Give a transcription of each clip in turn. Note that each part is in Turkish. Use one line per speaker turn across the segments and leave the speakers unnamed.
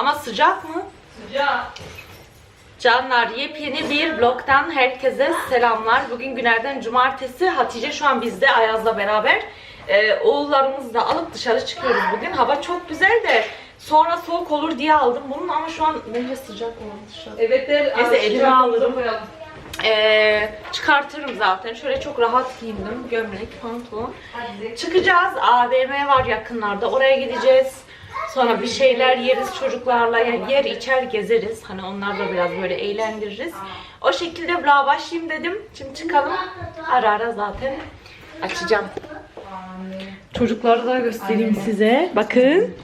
Ama sıcak mı?
Sıcak.
Canlar yepyeni bir vlogdan herkese selamlar. Bugün günlerden cumartesi. Hatice şu an bizde Ayaz'la beraber. Ee, oğullarımızı da alıp dışarı çıkıyoruz bugün. Hava çok güzel de sonra soğuk olur diye aldım bunu ama şu an bence sıcak olur dışarı.
Evet der.
Neyse, elime alırım. Ee, çıkartırım zaten. Şöyle çok rahat giyindim. Gömlek, pantolon. Çıkacağız. AVM var yakınlarda. Oraya gideceğiz. Sonra bir şeyler yeriz çocuklarla. Yani yer içer gezeriz. Hani onlarla biraz böyle eğlendiririz. O şekilde vloga başlayayım dedim. Şimdi çıkalım. Ara ara zaten açacağım. Çocukları da göstereyim size. Bakın.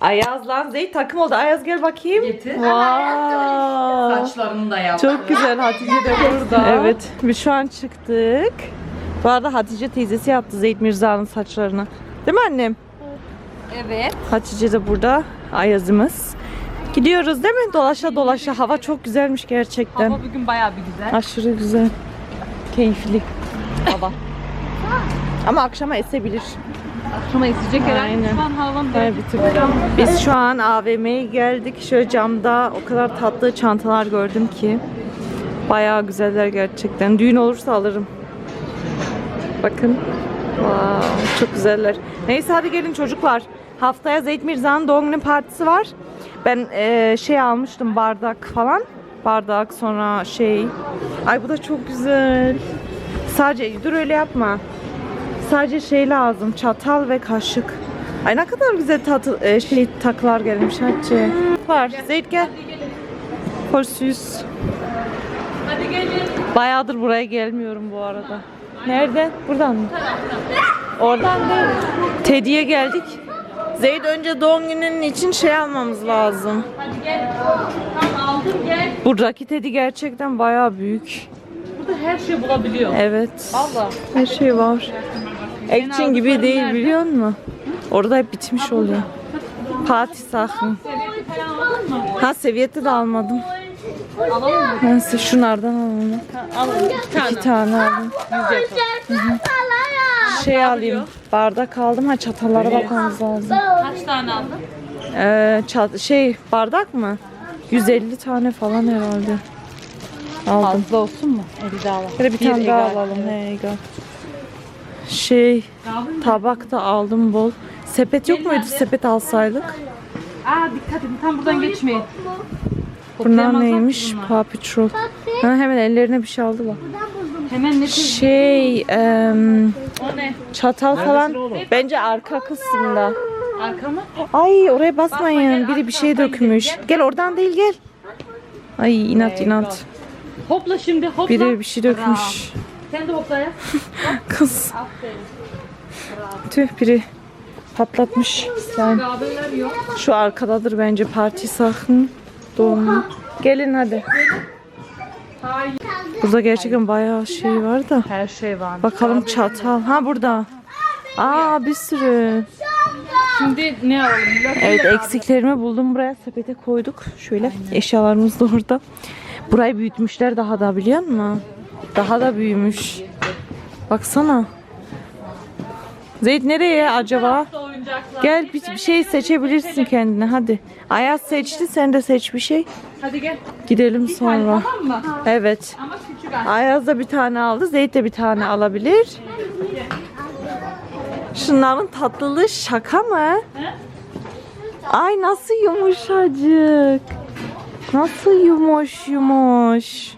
Ayaz lan Zeyt takım oldu. Ayaz gel bakayım.
Getir.
Wow.
Saçlarını da yaptı.
Çok güzel Hatice de burada. Evet biz şu an çıktık. Bu arada Hatice teyzesi yaptı Zeyd Mirza'nın saçlarını. Değil mi annem?
Evet.
Hatice de burada Ayaz'ımız. Gidiyoruz değil mi? Dolaşa dolaşa. Hava çok güzelmiş gerçekten.
Hava bugün bayağı bir güzel.
Aşırı güzel. Keyifli hava. Ama akşama esebilir.
Akşama esecek herhalde.
Aynen.
Şu an havan
Evet, bir tık. Biz şu an AVM'ye geldik. Şöyle camda o kadar tatlı çantalar gördüm ki. Bayağı güzeller gerçekten. Düğün olursa alırım. Bakın. Wow, çok güzeller. Neyse hadi gelin çocuklar. Haftaya Zeyd Mirza'nın doğum günü partisi var. Ben eee, şey almıştım bardak falan. Bardak sonra şey. Ay bu da çok güzel. Sadece dur öyle yapma. Sadece şey lazım. Çatal ve kaşık. Ay ne kadar güzel tatı, e, şey taklar gelmiş Hatice. Var. Zeyd gel. Horsüz.
Hadi gelin.
Bayağıdır buraya gelmiyorum bu arada. Nerede? Buradan mı? Oradan değil. Teddy'ye geldik. Zeyd önce doğum gününün için şey almamız lazım.
Hadi gel. Tamam aldım gel.
Buradaki Teddy gerçekten bayağı büyük.
Burada her şey bulabiliyor.
Evet.
Valla.
Her şey var. Action gibi değil
nerede?
biliyor musun? Orada hep bitmiş oluyor. Fatih
mı?
Ha seviyeti de almadım.
Alalım mı?
Ben size şunlardan alalım.
Alalım. İki tane.
Aldım.
Yüz yapalım.
Şey alayım. Bardak aldım. Ha çatallara bakmamız lazım.
Kaç tane aldın?
Ee, çat şey bardak mı? 150 tane falan herhalde. Aldım.
Fazla olsun mu? 50 daha var.
Şöyle bir tane daha alalım. He, egal. Şey tabak da aldım bol. Sepet yok muydu? Sepet alsaydık.
Aa dikkat edin tam buradan geçmeyin.
Bunlar neymiş? Paw Patrol. Ha, hemen ellerine bir şey aldı bak.
Hemen ne
Şey, em,
O ne?
çatal falan bence arka kısmında.
Arka mı?
Ay oraya basmayın. Biri bir şey dökmüş. Gel oradan değil gel. Ay inat inat.
Hopla şimdi hopla.
Biri bir şey dökmüş.
Sen de hopla ya.
Kız.
Aferin.
Tüh biri patlatmış.
Yok.
Şu arkadadır bence parti sakın. Doğum. Gelin hadi.
Hayır.
Burada gerçekten bayağı şey var da.
Her şey var.
Bakalım çatal. Ha burada. Aa bir sürü.
Şimdi ne alalım?
Evet eksiklerimi buldum buraya sepete koyduk. Şöyle eşyalarımız da orada. Burayı büyütmüşler daha da biliyor musun? Daha da büyümüş. Baksana. Zeyd nereye acaba?
Oyuncaklar.
Gel bir, bir şey seçebilirsin kendine hadi. Ayaz seçti sen de seç bir şey.
Hadi gel.
Gidelim sonra.
Tamam mı?
Evet.
Ama küçük aç.
Ayaz da bir tane aldı. Zeyd de bir tane alabilir. Şunların tatlılığı şaka mı? Ay nasıl yumuşacık. Nasıl yumuş yumuş.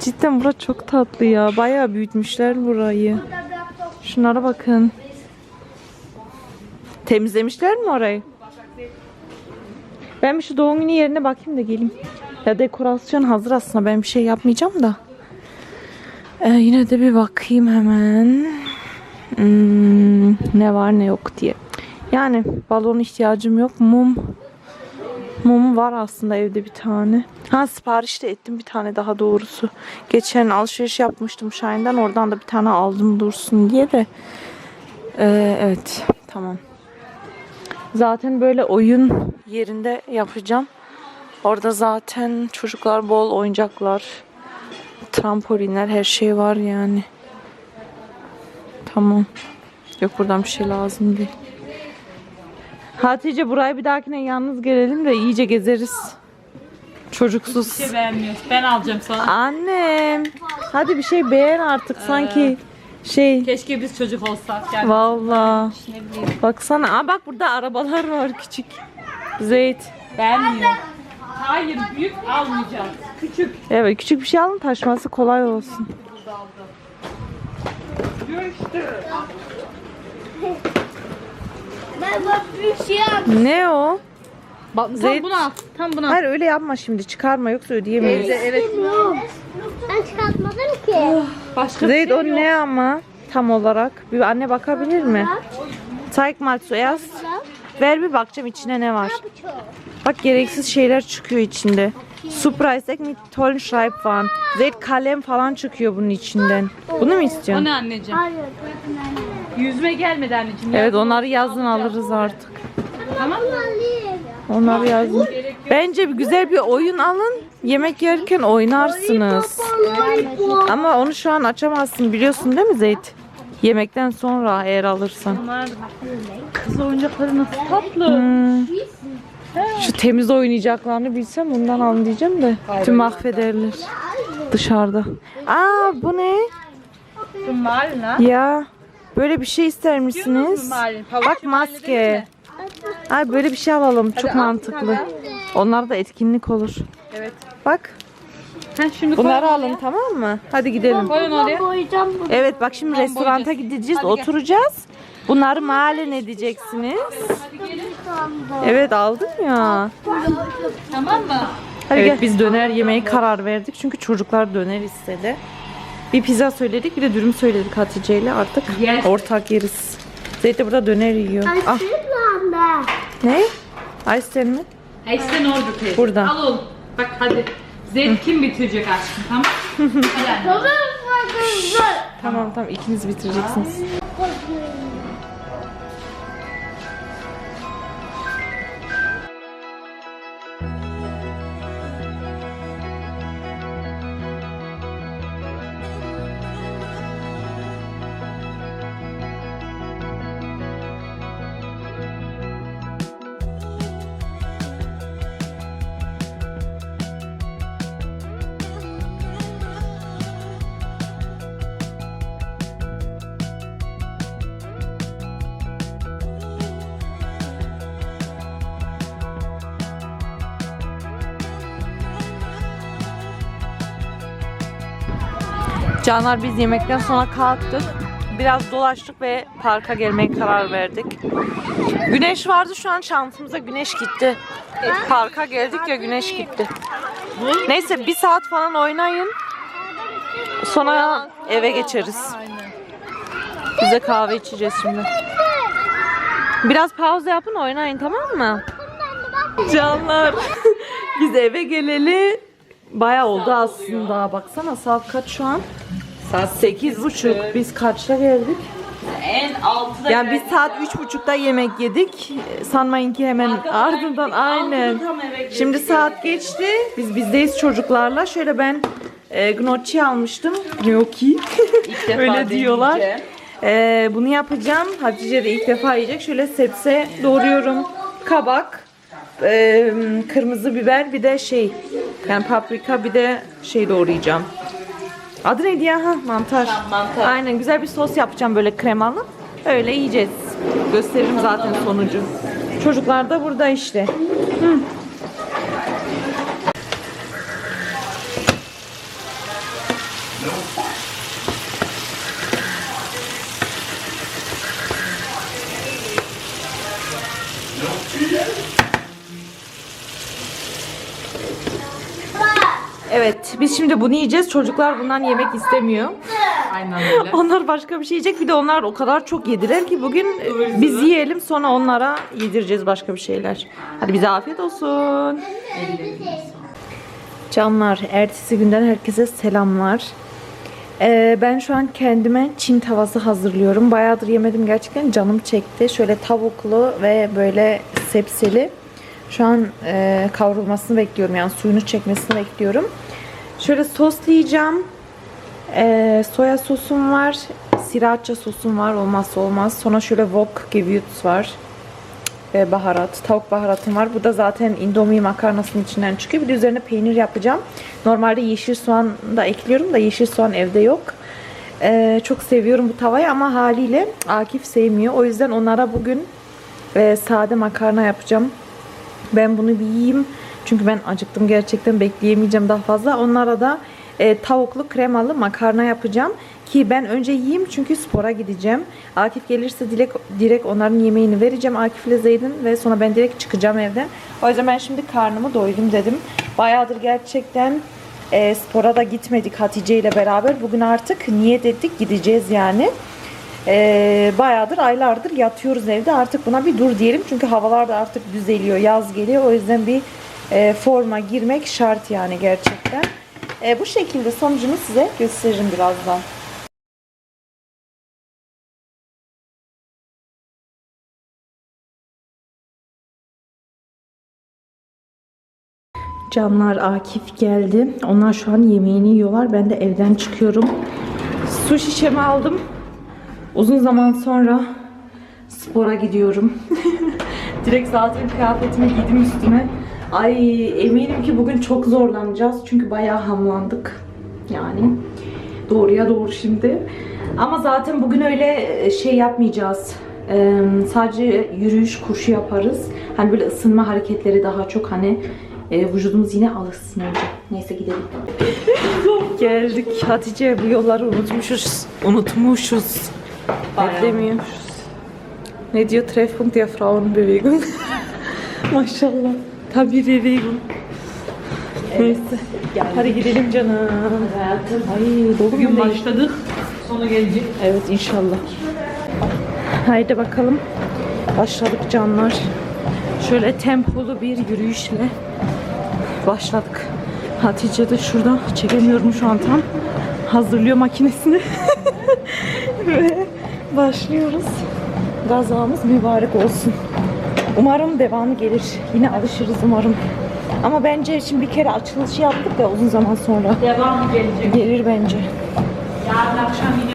Cidden bura çok tatlı ya. Bayağı büyütmüşler burayı. Şunlara bakın. Temizlemişler mi orayı? Ben bir şu doğum günü yerine bakayım da geleyim. Ya dekorasyon hazır aslında. Ben bir şey yapmayacağım da. Ee, yine de bir bakayım hemen. Hmm, ne var ne yok diye. Yani balon ihtiyacım yok. Mum. Mum var aslında evde bir tane. Ha sipariş de ettim bir tane daha doğrusu. Geçen alışveriş yapmıştım Shine'den. Oradan da bir tane aldım dursun diye de. Ee, evet tamam. Zaten böyle oyun yerinde yapacağım. Orada zaten çocuklar bol oyuncaklar, trampolinler her şey var yani. Tamam. Yok buradan bir şey lazım değil. Hatice burayı bir dahakine yalnız gelelim de iyice gezeriz. Çocuksuz.
Bir şey beğenmiyorsun. Ben alacağım sana.
Annem. Hadi bir şey beğen artık sanki. Şey.
Keşke biz çocuk olsak. Yani
Valla. Baksana. Aa bak burada arabalar var küçük. Zeyt.
Beğenmiyor. Hayır büyük almayacağız. Küçük.
Evet küçük bir şey alın taşıması kolay olsun.
Ben bak bir şey yap.
Ne o?
Bak,
Zeyt-
tam bunu al. Tam bunu al.
Hayır öyle yapma şimdi çıkarma yoksa ödeyemeyiz.
evet.
Ben çıkartmadım ki.
Başka
o
şey yok.
ne ama tam olarak? Bir anne bakabilir mi? Zeig mal zuerst. Ver bir bakacağım içine ne var. Bak gereksiz şeyler çıkıyor içinde. Surprise mit tollen Schreibwaren. Zeyt kalem falan çıkıyor bunun içinden. Bunu mu
O
istiyorsun?
ne anneciğim?
Hayır.
Yüzme gelmedi anneciğim.
Evet onları yazın alırız artık.
Tamam mı?
Onları yazın. Bence bir güzel bir oyun alın. Yemek yerken oynarsınız. Ama onu şu an açamazsın biliyorsun değil mi Zeyt? Yemekten sonra eğer alırsan.
Bunlar kız oyuncakları nasıl tatlı.
Hmm. Şu temiz oynayacaklarını bilsem bundan alın diyeceğim de. Tüm mahvederler. Dışarıda. Aa bu ne? Ya böyle bir şey ister misiniz? Bak maske. Ay böyle bir şey alalım. Çok mantıklı. Onlar da etkinlik olur.
Evet.
Bak
Sen şimdi
bunları alın tamam mı? Hadi gidelim.
Koyun oraya.
Boyayacağım bunu.
Evet bak şimdi restoranta gideceğiz, oturacağız. Bunları mahalle ne diyeceksiniz? Evet aldım ya.
Tamam mı?
Hadi evet, biz döner yemeğe karar verdik çünkü çocuklar döner istedi. Bir pizza söyledik bir de dürüm söyledik Hatice ile artık
Yes.
ortak yeriz. Zeyt de burada döner yiyor. Ah
Şuradan
ne? Aysen mi?
Eksen orada teyze.
Burada.
Al oğlum. Bak hadi. Zeyt kim bitirecek aşkım tamam? hadi anne.
Tamam tamam ikiniz bitireceksiniz. Canlar biz yemekten sonra kalktık. Biraz dolaştık ve parka gelmeye karar verdik. Güneş vardı şu an şansımıza güneş gitti. Parka geldik ya güneş gitti. Neyse bir saat falan oynayın. Sonra eve geçeriz. Biz de kahve içeceğiz şimdi. Biraz pauza yapın oynayın tamam mı? Canlar biz eve geleli bayağı oldu aslında. Baksana saat kaç şu an? Saat sekiz buçuk. Biz kaçta geldik?
En altıda
Yani biz saat üç buçukta yemek yedik. Sanmayın ki hemen ardından aynen. Şimdi saat geçti. Biz bizdeyiz çocuklarla. Şöyle ben e, gnocchi almıştım. Gnocchi. Öyle diyorlar. E, bunu yapacağım. Hatice de ilk defa yiyecek. Şöyle sebze doğruyorum. Kabak, e, kırmızı biber bir de şey yani paprika bir de şey doğrayacağım. Adı neydi ya? Ha, mantar.
mantar.
Aynen güzel bir sos yapacağım böyle kremalı. Öyle yiyeceğiz. Gösteririm zaten sonucu. Çocuklar da burada işte. Hı. Evet, biz şimdi bunu yiyeceğiz. Çocuklar bundan yemek istemiyor.
Aynen öyle.
Onlar başka bir şey yiyecek. Bir de onlar o kadar çok yediler ki bugün e, biz yiyelim sonra onlara yedireceğiz başka bir şeyler. Hadi bize afiyet olsun. Canlar, ertesi günden herkese selamlar. Ee, ben şu an kendime Çin tavası hazırlıyorum. Bayağıdır yemedim gerçekten canım çekti. Şöyle tavuklu ve böyle sebzeli. Şu an e, kavrulmasını bekliyorum yani suyunu çekmesini bekliyorum. Şöyle soslayacağım. Ee, soya sosum var. Sriracha sosum var. Olmazsa olmaz. Sonra şöyle wok gewürz var. ve baharat. Tavuk baharatım var. Bu da zaten indomie makarnasının içinden çıkıyor. Bir de üzerine peynir yapacağım. Normalde yeşil soğan da ekliyorum da yeşil soğan evde yok. Ee, çok seviyorum bu tavayı ama haliyle Akif sevmiyor. O yüzden onlara bugün e, sade makarna yapacağım. Ben bunu bir yiyeyim. Çünkü ben acıktım gerçekten bekleyemeyeceğim daha fazla. Onlara da e, tavuklu kremalı makarna yapacağım. Ki ben önce yiyeyim çünkü spora gideceğim. Akif gelirse direkt, direkt onların yemeğini vereceğim. Akif ile Zeyd'in ve sonra ben direkt çıkacağım evden. O yüzden ben şimdi karnımı doydum dedim. Bayağıdır gerçekten e, spora da gitmedik Hatice ile beraber. Bugün artık niyet ettik gideceğiz yani. Ee, bayağıdır aylardır yatıyoruz evde artık buna bir dur diyelim çünkü havalar da artık düzeliyor yaz geliyor o yüzden bir e, forma girmek şart yani gerçekten E, bu şekilde sonucunu size gösteririm birazdan Canlar Akif geldi. Onlar şu an yemeğini yiyorlar. Ben de evden çıkıyorum. Su şişemi aldım. Uzun zaman sonra spora gidiyorum. Direkt zaten kıyafetimi giydim üstüme. Ay eminim ki bugün çok zorlanacağız. Çünkü bayağı hamlandık. Yani doğruya doğru şimdi. Ama zaten bugün öyle şey yapmayacağız. Ee, sadece yürüyüş kurşu yaparız. Hani böyle ısınma hareketleri daha çok hani e, vücudumuz yine alışsın önce. Neyse gidelim. Geldik. Hatice bu yolları unutmuşuz. Unutmuşuz. Beklemiyor. Ne diyor? Treffpunkt der Frauenbewegung. Maşallah. Tabii Bewegung. Neyse. Hadi gidelim canım. Hayatım. Ay dolu
Bugün başladık. Sonu gelecek.
Evet inşallah. Haydi bakalım. Başladık canlar. Şöyle tempolu bir yürüyüşle başladık. Hatice de şurada çekemiyorum şu an tam. Hazırlıyor makinesini. Ve başlıyoruz. Gazamız mübarek olsun. Umarım devamı gelir. Yine alışırız umarım. Ama bence şimdi bir kere açılışı yaptık da uzun zaman sonra.
Devam gelecek.
Gelir bence.
Yarın akşam yine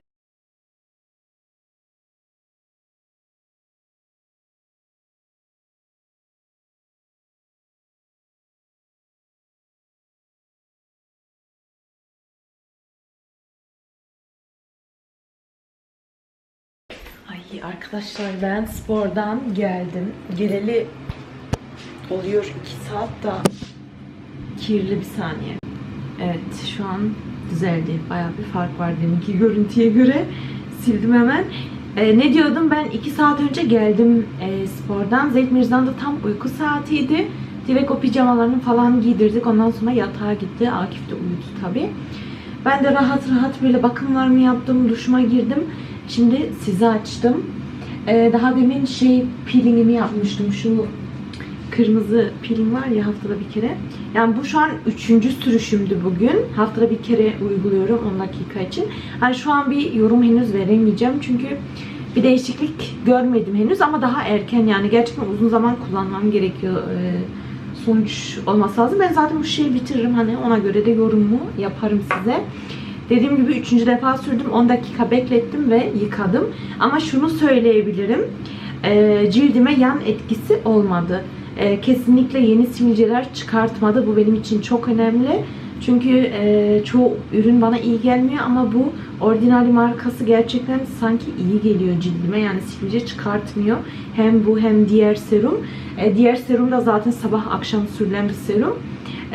arkadaşlar ben spordan geldim. Geleli oluyor 2 saat da kirli bir saniye. Evet şu an düzeldi. Bayağı bir fark var deminki görüntüye göre. Sildim hemen. Ee, ne diyordum ben 2 saat önce geldim e, spordan. Zeyd Mirza'nın da tam uyku saatiydi. Direkt o pijamalarını falan giydirdik. Ondan sonra yatağa gitti. Akif de uyudu tabii. Ben de rahat rahat böyle bakımlarımı yaptım, duşuma girdim. Şimdi sizi açtım. Ee, daha demin şey peelingimi yapmıştım. Şu kırmızı peeling var ya haftada bir kere. Yani bu şu an üçüncü sürüşümdü bugün. Haftada bir kere uyguluyorum 10 dakika için. Hani şu an bir yorum henüz veremeyeceğim. Çünkü bir değişiklik görmedim henüz ama daha erken yani gerçekten uzun zaman kullanmam gerekiyor. Ee, sonuç olması lazım. Ben zaten bu şeyi bitiririm hani ona göre de yorumumu yaparım size. Dediğim gibi üçüncü defa sürdüm. 10 dakika beklettim ve yıkadım. Ama şunu söyleyebilirim. Ee, cildime yan etkisi olmadı. Ee, kesinlikle yeni sivilceler çıkartmadı. Bu benim için çok önemli. Çünkü e, çoğu ürün bana iyi gelmiyor ama bu Ordinary markası gerçekten sanki iyi geliyor cildime. Yani sivilce çıkartmıyor. Hem bu hem diğer serum. E, diğer serum da zaten sabah akşam sürülen bir serum.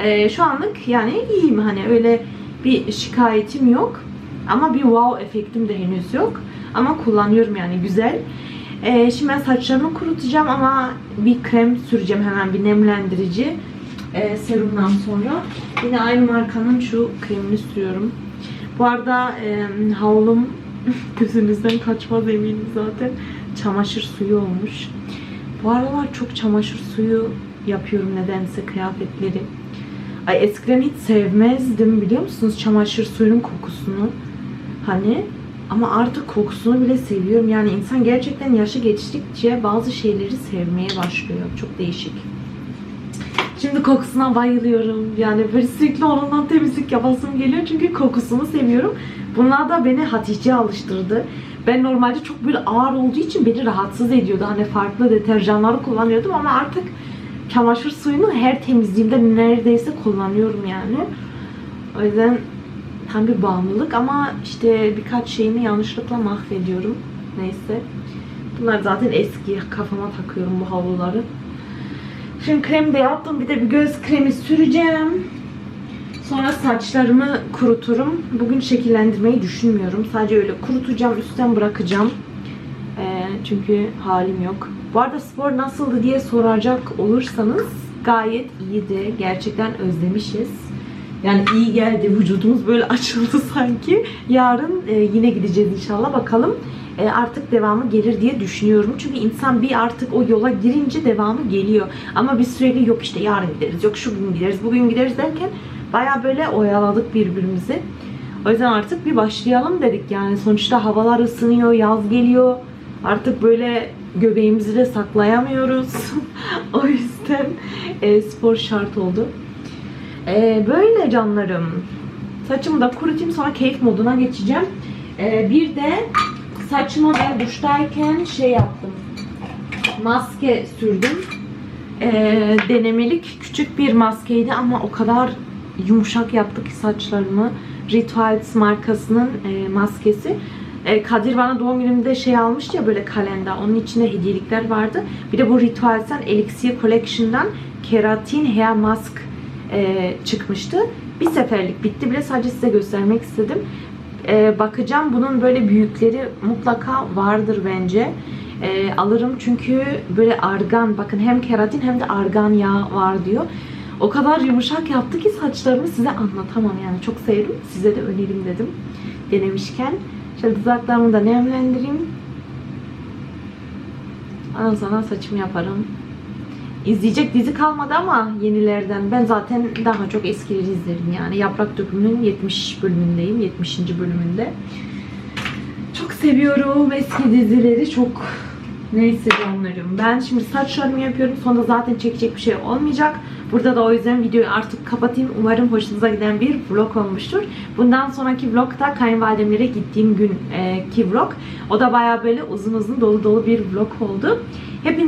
E, şu anlık yani iyiyim hani öyle bir şikayetim yok. Ama bir wow efektim de henüz yok. Ama kullanıyorum yani güzel. E, şimdi ben saçlarımı kurutacağım ama bir krem süreceğim hemen bir nemlendirici e, serumdan sonra. Yine aynı markanın şu kremini sürüyorum. Bu arada e, havlum gözünüzden kaçmaz eminim zaten. Çamaşır suyu olmuş. Bu aralar çok çamaşır suyu yapıyorum nedense kıyafetleri. Ay eskiden hiç sevmezdim biliyor musunuz çamaşır suyunun kokusunu. Hani ama artık kokusunu bile seviyorum. Yani insan gerçekten yaşı geçtikçe bazı şeyleri sevmeye başlıyor. Çok değişik. Şimdi kokusuna bayılıyorum. Yani böyle sürekli onunla temizlik yapasım geliyor. Çünkü kokusunu seviyorum. Bunlar da beni Hatice alıştırdı. Ben normalde çok böyle ağır olduğu için beni rahatsız ediyordu. Hani farklı deterjanları kullanıyordum ama artık çamaşır suyunu her temizliğimde neredeyse kullanıyorum yani. O yüzden tam bir bağımlılık ama işte birkaç şeyimi yanlışlıkla mahvediyorum. Neyse. Bunlar zaten eski. Kafama takıyorum bu havluları. Şimdi kremi de yaptım. Bir de bir göz kremi süreceğim. Sonra saçlarımı kuruturum. Bugün şekillendirmeyi düşünmüyorum. Sadece öyle kurutacağım, üstten bırakacağım. Ee, çünkü halim yok. Bu arada spor nasıldı diye soracak olursanız gayet iyiydi. Gerçekten özlemişiz. Yani iyi geldi. Vücudumuz böyle açıldı sanki. Yarın e, yine gideceğiz inşallah. Bakalım e, artık devamı gelir diye düşünüyorum. Çünkü insan bir artık o yola girince devamı geliyor. Ama biz sürekli yok işte yarın gideriz, yok şu gün gideriz, bugün gideriz derken baya böyle oyaladık birbirimizi. O yüzden artık bir başlayalım dedik yani. Sonuçta havalar ısınıyor, yaz geliyor. Artık böyle göbeğimizi de saklayamıyoruz. o yüzden e, spor şart oldu. E, böyle canlarım. Saçımı da kurutayım sonra keyif moduna geçeceğim. E, bir de saçıma ben duştayken şey yaptım. Maske sürdüm. E, denemelik küçük bir maskeydi ama o kadar yumuşak yaptı ki saçlarımı. Rituals markasının e, maskesi. E, Kadir bana doğum günümde şey almıştı ya böyle kalender. Onun içinde hediyelikler vardı. Bir de bu Rituals'tan Elixir Collection'dan Keratin Hair Mask e, çıkmıştı. Bir seferlik bitti bile sadece size göstermek istedim. E, bakacağım bunun böyle büyükleri mutlaka vardır bence. E, alırım çünkü böyle argan bakın hem keratin hem de argan yağı var diyor. O kadar yumuşak yaptı ki saçlarımı size anlatamam yani çok sevdim. Size de önereyim dedim denemişken. Şöyle dudaklarımı da nemlendireyim. Ondan sonra saçımı yaparım. İzleyecek dizi kalmadı ama yenilerden. Ben zaten daha çok eskileri izlerim yani. Yaprak Dökümü'nün 70 bölümündeyim. 70. bölümünde. Çok seviyorum eski dizileri. Çok neyse canlarım. Ben şimdi saçlarımı yapıyorum. Sonra zaten çekecek bir şey olmayacak. Burada da o yüzden videoyu artık kapatayım. Umarım hoşunuza giden bir vlog olmuştur. Bundan sonraki vlog da kayınvalidemlere gittiğim günkü vlog. O da baya böyle uzun uzun dolu dolu bir vlog oldu. Hepinize